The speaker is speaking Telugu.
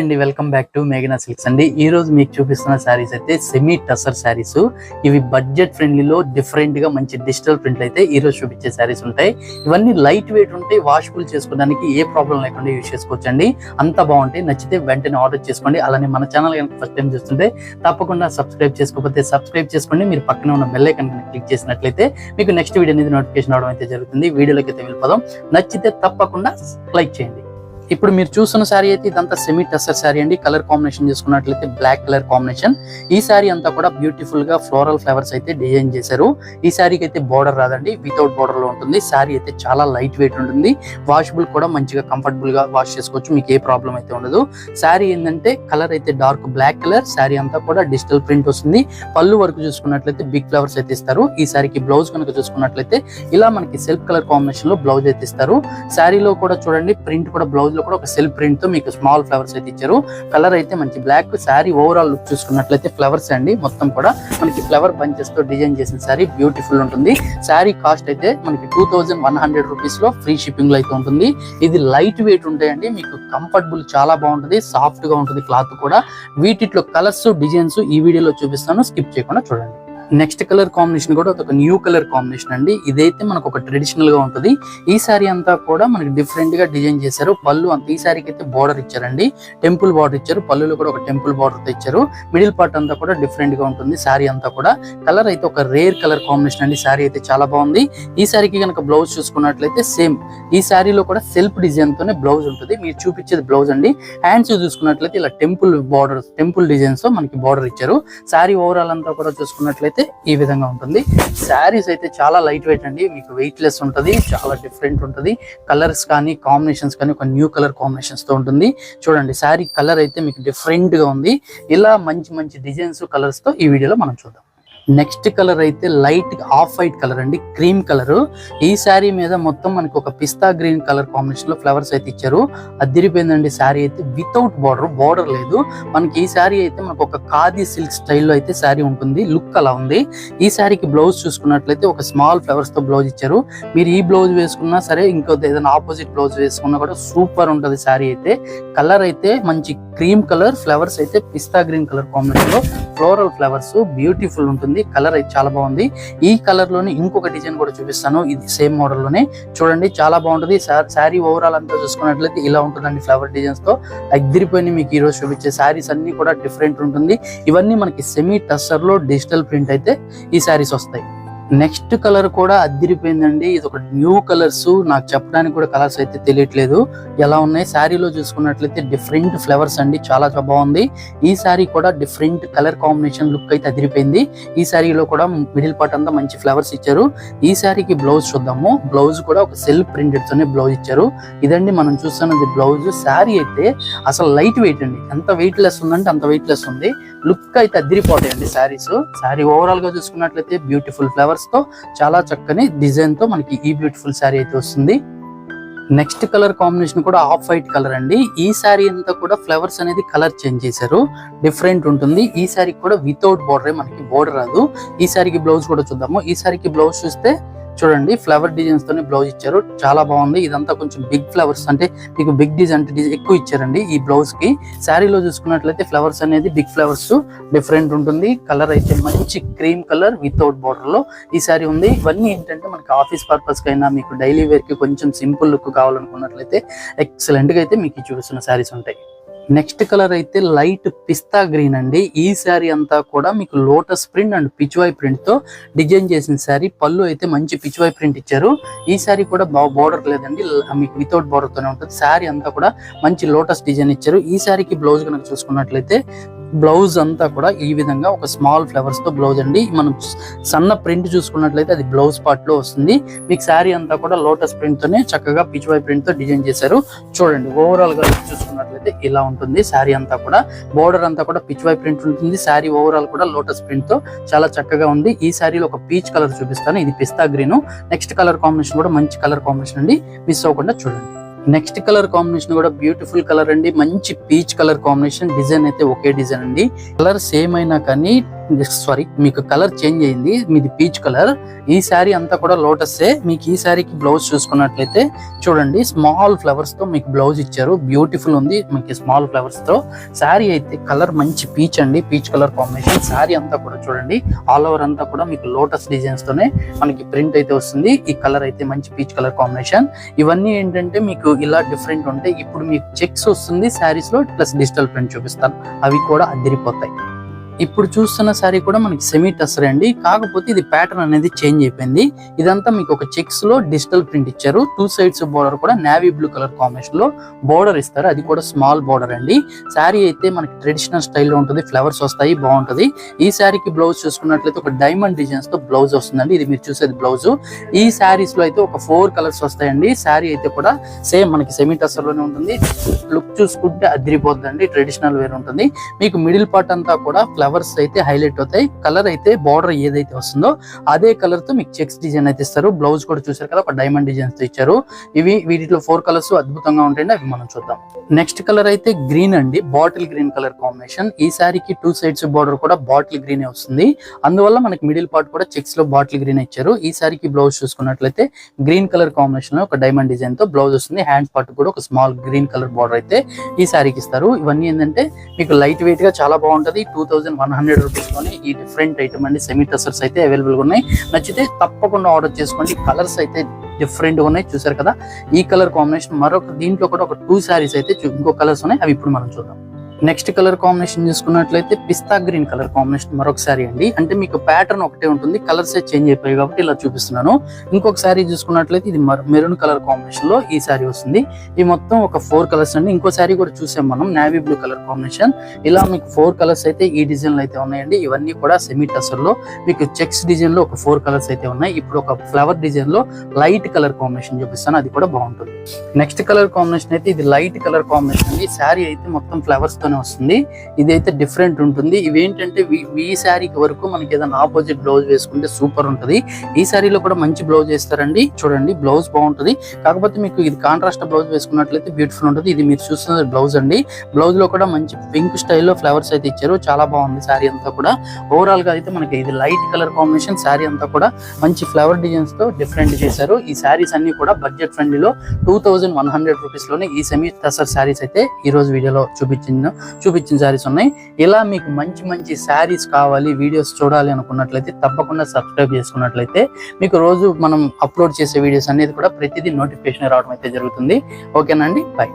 అండి వెల్కమ్ బ్యాక్ టు మేఘనా సిల్క్స్ అండి. ఈ రోజు మీకు చూపిస్తున్న శారీస్ అయితే సెమీ టసర్ శారీస్. ఇవి బడ్జెట్ ఫ్రెండ్లీలో డిఫరెంట్గా మంచి డిజిటల్ ప్రింట్లు అయితే ఈ రోజు చూపించే శారీస్ ఉంటాయి. ఇవన్నీ లైట్ వెయిట్ ఉంటాయి వాషబుల్ చేసుకోవడానికి ఏ ప్రాబ్లం లేకుండా యూజ్ చేసుకోవచ్చండి. అంత బాగుంటాయి. నచ్చితే వెంటనే ఆర్డర్ చేసుకోండి. అలానే మన ఛానల్ కనుక ఫస్ట్ టైం చూస్తుంటే తప్పకుండా సబ్స్క్రైబ్ చేసుకోకపోతే సబ్స్క్రైబ్ చేసుకోండి. మీరు పక్కన ఉన్న బెల్ ఐకన్ క్లిక్ చేసినట్లయితే మీకు నెక్స్ట్ వీడియో అనేది నోటిఫికేషన్ అవడం అయితే జరుగుతుంది. వీడియోలోకి అయితే వెళ్ళిపోదాం. నచ్చితే తప్పకుండా లైక్ చేయండి. ఇప్పుడు మీరు చూస్తున్న శారీ అయితే ఇదంతా సెమీ టసర్ శారీ అండి. కలర్ కాంబినేషన్ చూసుకున్నట్లయితే బ్లాక్ కలర్ కాంబినేషన్ ఈ శారీ అంతా కూడా బ్యూటిఫుల్గా ఫ్లోరల్ ఫ్లవర్స్ అయితే డిజైన్ చేశారు. ఈ శారీకి అయితే బార్డర్ రాదండి. వితౌట్ బార్డర్లో ఉంటుంది. శారీ అయితే చాలా లైట్ వెయిట్ ఉంటుంది. వాషబుల్ కూడా మంచిగా కంఫర్టబుల్గా వాష్ చేసుకోవచ్చు. మీకు ఏ ప్రాబ్లం అయితే ఉండదు. శారీ ఏంటంటే కలర్ అయితే డార్క్ బ్లాక్ కలర్ శారీ అంతా కూడా డిజిటల్ ప్రింట్ వస్తుంది. పళ్ళు వరకు చూసుకున్నట్లయితే బిగ్ ఫ్లవర్స్ అయితే ఇస్తారు. ఈ శారీకి బ్లౌజ్ కనుక చూసుకున్నట్లయితే ఇలా మనకి సెల్ఫ్ కలర్ కాంబినేషన్లో బ్లౌజ్ అయితే ఇస్తారు. శారీలో కూడా చూడండి ప్రింట్ కూడా బ్లౌజ్ లో కూడా ఒక సెల్ఫ్ ప్రింట్తో మీకు స్మాల్ ఫ్లవర్స్ అయితే ఇచ్చారు. కలర్ అయితే మంచి బ్లాక్ శారీ ఓవరాల్ లుక్ చూసుకున్నట్లయితే ఫ్లవర్స్ అండి. మొత్తం కూడా మనకి ఫ్లవర్ బంచెస్తో డిజైన్ చేసిన శారీ బ్యూటిఫుల్ ఉంటుంది. శారీ కాస్ట్ అయితే మనకి టూ థౌజండ్ వన్ హండ్రెడ్ రూపీస్లో ఫ్రీ షిప్పింగ్లో అయితే ఉంటుంది. ఇది లైట్ వెయిట్ ఉంటాయండి. మీకు కంఫర్టబుల్ చాలా బాగుంటుంది. సాఫ్ట్గా ఉంటుంది క్లాత్ కూడా. వీటిలో కలర్స్ డిజైన్స్ ఈ వీడియోలో చూపిస్తాను. స్కిప్ చేయకుండా చూడండి. నెక్స్ట్ కలర్ కాంబినేషన్ కూడా ఒక న్యూ కలర్ కాంబినేషన్ అండి. ఇదైతే మనకు ఒక ట్రెడిషనల్గా ఉంటుంది. ఈ సారీ అంతా కూడా మనకి డిఫరెంట్గా డిజైన్ చేశారు. పళ్ళు అంత ఈ సారీకి అయితే బార్డర్ ఇచ్చారండి. టెంపుల్ బార్డర్ ఇచ్చారు. పళ్ళులో కూడా ఒక టెంపుల్ బార్డర్ ఇచ్చారు. మిడిల్ పార్ట్ అంతా కూడా డిఫరెంట్గా ఉంటుంది సారీ అంతా కూడా. కలర్ అయితే ఒక రేర్ కలర్ కాంబినేషన్ అండి. సారీ అయితే చాలా బాగుంది. ఈ సారీకి కనుక బ్లౌజ్ చూసుకున్నట్లయితే సేమ్. ఈ సారీలో కూడా సెల్ఫ్ డిజైన్ తోనే బ్లౌజ్ ఉంటుంది. మీరు చూపించేది బ్లౌజ్ అండి. హ్యాండ్స్ చూసుకున్నట్లయితే ఇలా టెంపుల్ బార్డర్ టెంపుల్ డిజైన్స్తో మనకి బార్డర్ ఇచ్చారు. సారీ ఓవరాల్ అంతా కూడా చూసుకున్నట్లయితే ఈ విధంగా ఉంటుంది. శారీస్ అయితే చాలా లైట్ వెయిట్ అండి. మీకు వెయిట్ లెస్ ఉంటుంది. చాలా డిఫరెంట్ ఉంటుంది. కలర్స్ కానీ కాంబినేషన్స్ కానీ ఒక న్యూ కలర్ కాంబినేషన్స్తో ఉంటుంది. చూడండి శారీ కలర్ అయితే మీకు డిఫరెంట్గా ఉంది. ఇలా మంచి మంచి డిజైన్స్ కలర్స్తో ఈ వీడియోలో మనం చూద్దాం. నెక్స్ట్ కలర్ అయితే లైట్ ఆఫ్ వైట్ కలర్ అండి క్రీమ్ కలర్. ఈ శారీ మీద మొత్తం మనకి ఒక పిస్తా గ్రీన్ కలర్ కాంబినేషన్లో ఫ్లవర్స్ అయితే ఇచ్చారు. అదిరిపోయిందండి శారీ అయితే. వితౌట్ బార్డర్ బార్డర్ లేదు. మనకి ఈ శారీ అయితే మనకు ఒక ఖాదీ సిల్క్ స్టైల్లో అయితే శారీ ఉంటుంది. లుక్ అలా ఉంది. ఈ శారీకి బ్లౌజ్ చూసుకున్నట్లయితే ఒక స్మాల్ ఫ్లవర్స్తో బ్లౌజ్ ఇచ్చారు. మీరు ఈ బ్లౌజ్ వేసుకున్నా సరే ఇంకో ఏదైనా ఆపోజిట్ బ్లౌజ్ వేసుకున్నా కూడా సూపర్ ఉంటుంది శారీ అయితే. కలర్ అయితే మంచి క్రీమ్ కలర్ ఫ్లవర్స్ అయితే పిస్తా గ్రీన్ కలర్ కాంబినేషన్లో ఫ్లోరల్ ఫ్లవర్స్ బ్యూటిఫుల్ ఉంటుంది. కలర్ అయితే చాలా బాగుంది. ఈ కలర్లోనే ఇంకొక డిజైన్ కూడా చూపిస్తాను. ఇది సేమ్ మోడల్లోనే. చూడండి చాలా బాగుంటుంది. శారీ ఓవరాల్ అంతా చూసుకున్నట్లయితే ఇలా ఉంటుందండి ఫ్లవర్ డిజైన్స్తో. అగ్గిరిపోయి మీకు ఈ రోజు చూపించే శారీస్ అన్ని కూడా డిఫరెంట్ ఉంటుంది. ఇవన్నీ మనకి సెమీ టస్సర్లో డిజిటల్ ప్రింట్ అయితే ఈ శారీస్ వస్తాయి. నెక్స్ట్ కలర్ కూడా అద్దిరిపోయిందండి. ఇది ఒక న్యూ కలర్స్. నాకు చెప్పడానికి కూడా కలర్స్ అయితే తెలియట్లేదు. ఎలా ఉన్నాయి? శారీలో చూసుకున్నట్లయితే డిఫరెంట్ ఫ్లవర్స్ అండి. చాలా చాలా బాగుంది. ఈ శారీ కూడా డిఫరెంట్ కలర్ కాంబినేషన్ లుక్ అయితే అదిరిపోయింది. ఈ శారీలో కూడా మిడిల్ పార్ట్ అంతా మంచి ఫ్లవర్స్ ఇచ్చారు. ఈ శారీకి బ్లౌజ్ చూద్దాము. బ్లౌజ్ కూడా ఒక సెల్ఫ్ ప్రింటెడ్ తోనే బ్లౌజ్ ఇచ్చారు. ఇదండి మనం చూస్తున్నది బ్లౌజ్. శారీ అయితే అసలు లైట్ వెయిట్ అండి. ఎంత వెయిట్ లెస్ ఉందంటే అంత వెయిట్ లెస్ ఉంది. లుక్ అయితే అదిరిపోతాయండి శారీస్. శారీ ఓవరాల్గా చూసుకున్నట్లయితే బ్యూటిఫుల్ ఫ్లవర్స్. తో చాలా చక్కని డిజైన్తో మనకి ఈ బ్యూటిఫుల్ శారీ అయితే వస్తుంది. నెక్స్ట్ కలర్ కాంబినేషన్ కూడా ఆఫ్ వైట్ కలర్ అండి. ఈ శారీ అంతా కూడా ఫ్లవర్స్ అనేది కలర్ చేంజ్ చేశారు. డిఫరెంట్ ఉంటుంది. ఈ శారీ కూడా వితౌట్ బోర్డర్ మనకి బోర్డర్ రాదు. ఈ శారీకి బ్లౌజ్ కూడా చూద్దాము. ఈ శారీకి బ్లౌజ్ చూస్తే చూడండి ఫ్లవర్ డిజైన్స్ తోనే బ్లౌజ్ ఇచ్చారు. చాలా బాగుంది. ఇదంతా కొంచెం బిగ్ ఫ్లవర్స్ అంటే మీకు బిగ్ డిజైన్ అంటే డిజైన్ ఎక్కువ ఇచ్చారండి ఈ బ్లౌజ్కి. శారీలో చూసుకున్నట్లయితే ఫ్లవర్స్ అనేది బిగ్ ఫ్లవర్స్ డిఫరెంట్ ఉంటుంది. కలర్ అయితే మంచి క్రీమ్ కలర్ వితౌట్ బార్డర్లో ఈ శారీ ఉంది. ఇవన్నీ ఏంటంటే మనకి ఆఫీస్ పర్పస్ కైనా మీకు డైలీ వేర్కి కొంచెం సింపుల్ లుక్ కావాలనుకున్నట్లయితే ఎక్సలెంట్గా అయితే మీకు చూస్తున్న శారీస్ ఉంటాయి. నెక్స్ట్ కలర్ అయితే లైట్ పిస్తా గ్రీన్ అండి. ఈ శారీ అంతా కూడా మీకు లోటస్ ప్రింట్ అండ్ పిచ్వాయ్ ప్రింట్తో డిజైన్ చేసిన శారీ. పళ్ళు అయితే మంచి పిచ్వాయ్ ప్రింట్ ఇచ్చారు. ఈ శారీ కూడా బార్డర్ లేదండి. మీకు వితౌట్ బార్డర్ తోనే ఉంటుంది. శారీ అంతా కూడా మంచి లోటస్ డిజైన్ ఇచ్చారు. ఈ శారీకి బ్లౌజ్ కనుక చూసుకున్నట్లయితే బ్లౌజ్ అంతా కూడా ఈ విధంగా ఒక స్మాల్ ఫ్లవర్స్తో బ్లౌజ్ అండి. మనం సన్న ప్రింట్ చూసుకున్నట్లయితే అది బ్లౌజ్ పార్ట్లో వస్తుంది. మీకు శారీ అంతా కూడా లోటస్ ప్రింట్ తోనే చక్కగా పిచ్వాయ్ ప్రింట్తో డిజైన్ చేశారు. చూడండి ఓవరాల్గా చూసుకున్నట్లయితే ఇలా ఉంటుంది. శారీ అంతా కూడా బోర్డర్ అంతా కూడా పిచ్ వై ప్రింట్ ఉంటుంది. శారీ ఓవరాల్ కూడా లోటస్ ప్రింట్తో చాలా చక్కగా ఉంది. ఈ శారీలో ఒక పీచ్ కలర్ చూపిస్తాను. ఇది pista green. Next colour combination కూడా మంచి కలర్ కాంబినేషన్ అండి. మిస్ అవ్వకుండా చూడండి. నెక్స్ట్ కలర్ కాంబినేషన్ కూడా బ్యూటిఫుల్ కలర్ అండి. మంచి పీచ్ కలర్ కాంబినేషన్. డిజైన్ అయితే ఒకే డిజైన్ అండి. కలర్ సేమ్ అయినా కానీ సారీ మీకు కలర్ చేంజ్ అయింది. మీది పీచ్ కలర్ ఈ శారీ అంతా కూడా లోటస్ మీకు ఈ శారీకి బ్లౌజ్ చూసుకున్నట్లయితే చూడండి స్మాల్ ఫ్లవర్స్తో మీకు బ్లౌజ్ ఇచ్చారు. బ్యూటిఫుల్ ఉంది. మీకు స్మాల్ ఫ్లవర్స్తో. శారీ అయితే కలర్ మంచి పీచ్ అండి. పీచ్ కలర్ కాంబినేషన్ శారీ అంతా కూడా చూడండి. ఆల్ ఓవర్ అంతా కూడా మీకు లోటస్ డిజైన్స్ తోనే మనకి ప్రింట్ అయితే వస్తుంది. ఈ కలర్ అయితే మంచి పీచ్ కలర్ కాంబినేషన్ ఇవన్నీ ఏంటంటే మీకు ఇలా డిఫరెంట్ ఉంటాయి ఇప్పుడు మీకు చెక్స్ వస్తుంది శారీస్లో ప్లస్ డిజిటల్ ప్రింట్ చూపిస్తాను. అవి కూడా అదిరిపోతాయి. ఇప్పుడు చూస్తున్న శారీ కూడా మనకి సెమీ టసర్ అండి. కాకపోతే ఇది ప్యాటర్న్ అనేది చేంజ్ అయిపోయింది. ఇదంతా మీకు ఒక చెక్స్లో డిజిటల్ ప్రింట్ ఇచ్చారు. టూ సైడ్స్ బోర్డర్ కూడా నావీ బ్లూ కలర్ కాంబినేషన్లో బోర్డర్ ఇస్తారు. అది కూడా స్మాల్ బోర్డర్ అండి. శారీ అయితే మనకి ట్రెడిషనల్ స్టైల్లో ఉంటుంది. ఫ్లవర్స్ వస్తాయి బాగుంటది. ఈ శారీకి బ్లౌజ్ చూసుకున్నట్లయితే ఒక డైమండ్ డిజైన్స్తో బ్లౌజ్ వస్తుందండి. ఇది మీరు చూసేది బ్లౌజ్ ఈ శారీస్లో అయితే ఒక ఫోర్ కలర్స్ వస్తాయండి. శారీ అయితే కూడా సేమ్ మనకి సెమీ టసర్లోనే ఉంటుంది. లుక్ చూసుకుంటే అదిరిపోద్దండి. ట్రెడిషనల్ వేర్ ఉంటుంది. మీకు మిడిల్ పార్ట్ అంతా కూడా ఫ్లవర్ ఫ్లవర్స్ అయితే హైలైట్ అవుతాయి. కలర్ అయితే బార్డర్ ఏదైతే వస్తుందో అదే కలర్తో మీకు చెక్స్ డిజైన్ అయితే ఇస్తారు. బ్లౌజ్ కూడా చూసారు కదా ఒక డైమండ్ డిజైన్స్తో ఇచ్చారు. ఇవి వీటిలో ఫోర్ కలర్స్ అద్భుతంగా ఉంటాయండి అవి మనం చూద్దాం. నెక్స్ట్ కలర్ అయితే గ్రీన్ అండి బాటిల్ గ్రీన్ కలర్ కాంబినేషన్. ఈ సారీకి టూ సైడ్స్ బార్డర్ కూడా బాటిల్ గ్రీన్ వస్తుంది. అందువల్ల మనకి మిడిల్ పార్ట్ కూడా చెక్స్లో బాటిల్ గ్రీన్ ఇచ్చారు. ఈ సారీకి బ్లౌజ్ చూసుకున్నట్లయితే గ్రీన్ కలర్ కాంబినేషన్లో ఒక డైమండ్ డిజైన్తో బ్లౌజ్ వస్తుంది. హ్యాండ్ పార్ట్ కూడా ఒక స్మాల్ గ్రీన్ కలర్ బార్డర్ అయితే ఈ సారీకి ఇస్తారు. ఇవన్నీ ఏంటంటే మీకు లైట్ వెయిట్గా చాలా బాగుంటది. టూ థౌసండ్ వన్ హండ్రెడ్ రూపీస్లోనే ఈ డిఫరెంట్ ఐటమ్ అండి. సెమీ టసర్స్ అయితే అవైలబుల్గా ఉన్నాయి. నచ్చితే తప్పకుండా ఆర్డర్ చేసుకోండి. కలర్స్ అయితే డిఫరెంట్గా ఉన్నాయి. చూసారు కదా? ఈ కలర్ కాంబినేషన్ మరొక దీంట్లో కూడా ఒక టూ సారీస్ అయితే ఇంకో కలర్స్ ఉన్నాయి. అవి ఇప్పుడు మనం చూద్దాం. నెక్స్ట్ కలర్ కాంబినేషన్ చూసుకున్నట్లయితే పిస్తా గ్రీన్ కలర్ కాంబినేషన్ మరొకసారి అండి. అంటే మీకు ప్యాటర్న్ ఒకటే ఉంటుంది కలర్స్ చేంజ్ అయిపోయాయి కాబట్టి ఇలా చూపిస్తున్నాను. ఇంకొక సారీ చూసుకున్నట్లయితే ఇది మెరూన్ కలర్ కాంబినేషన్లో ఈ సారీ వస్తుంది. ఈ మొత్తం ఒక ఫోర్ కలర్స్ అండి. ఇంకో సారీ కూడా చూసాం మనం నావీ బ్లూ కలర్ కాంబినేషన్. ఇలా మీకు ఫోర్ కలర్స్ అయితే ఈ డిజైన్లో అయితే ఉన్నాయండి. ఇవన్నీ కూడా సెమీ టసర్లో మీకు చెక్స్ డిజైన్లో ఒక ఫోర్ కలర్స్ అయితే ఉన్నాయి. ఇప్పుడు ఒక ఫ్లవర్ డిజైన్లో లైట్ కలర్ కాంబినేషన్ చూపిస్తాను. అది కూడా బాగుంటుంది. నెక్స్ట్ కలర్ కాంబినేషన్ అయితే ఇది లైట్ కలర్ కాంబినేషన్ అండి. శారీ అయితే మొత్తం ఫ్లవర్స్తో అని వస్తుంది. ఇది అయితే డిఫరెంట్ ఉంటుంది. ఇవేంటంటే వీ- ఈ శారీకి వరకు మనకి ఏదైనా ఆపోజిట్ బ్లౌజ్ వేసుకుంటే సూపర్ ఉంటుంది. ఈ శారీలో కూడా మంచి బ్లౌజ్ వేస్తారండి. చూడండి బ్లౌజ్ బాగుంటుంది. కాకపోతే మీకు ఇది కాంట్రాస్ట్ బ్లౌజ్ వేసుకున్నట్లయితే బ్యూటిఫుల్ ఉంటుంది. ఇది మీరు చూస్తున్నది బ్లౌజ్ అండి. బ్లౌజ్లో కూడా మంచి పింక్ స్టైల్లో ఫ్లవర్స్ అయితే ఇచ్చారు. చాలా బాగుంది శారీ అంతా కూడా. ఓవరాల్గా అయితే మనకి ఇది లైట్ కలర్ కాంబినేషన్ శారీ అంతా కూడా మంచి ఫ్లవర్ డిజైన్స్తో డిఫరెంట్ చేశారు. ఈ శారీస్ అన్ని కూడా బడ్జెట్ ఫ్రెండ్లీలో టూ థౌజండ్ వన్ హండ్రెడ్ రూపీస్లోనే ఈ సెమీ టసర్ శారీస్ అయితే ఈ రోజు వీడియోలో చూపించింది. చూపించిన శారీస్ ఉన్నాయి. ఇలా మీకు మంచి మంచి శారీస్ కావాలి వీడియోస్ చూడాలి అనుకున్నట్లయితే తప్పకుండా సబ్స్క్రైబ్ చేసుకున్నట్లయితే మీకు రోజు మనం అప్లోడ్ చేసే వీడియోస్ అనేది కూడా ప్రతిదీ నోటిఫికేషన్ రావడం అయితే జరుగుతుంది. ఓకేనండి బాయ్